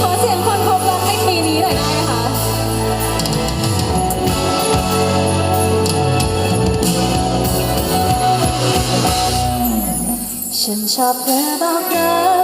ขอเสียงคนรักในปีนี้หน่อยได้ไหมคะ ฉันชอบเธอบอกรัก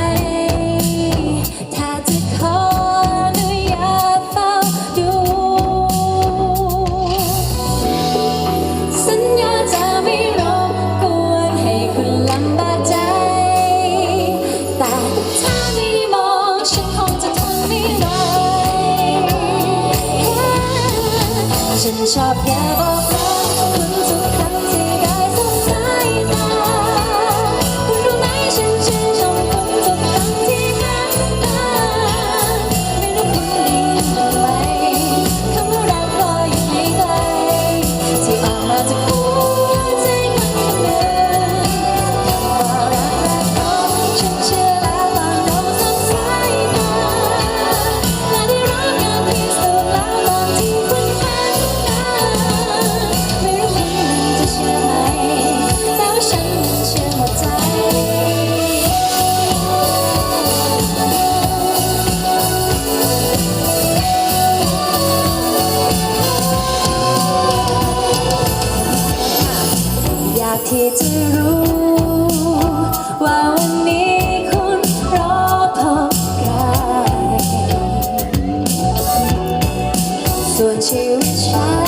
ฉันชอบแกบอกแล้ากที่จะรู้ ว่าวันนี้คุณรอพบใครส่วนชีวิตฉัน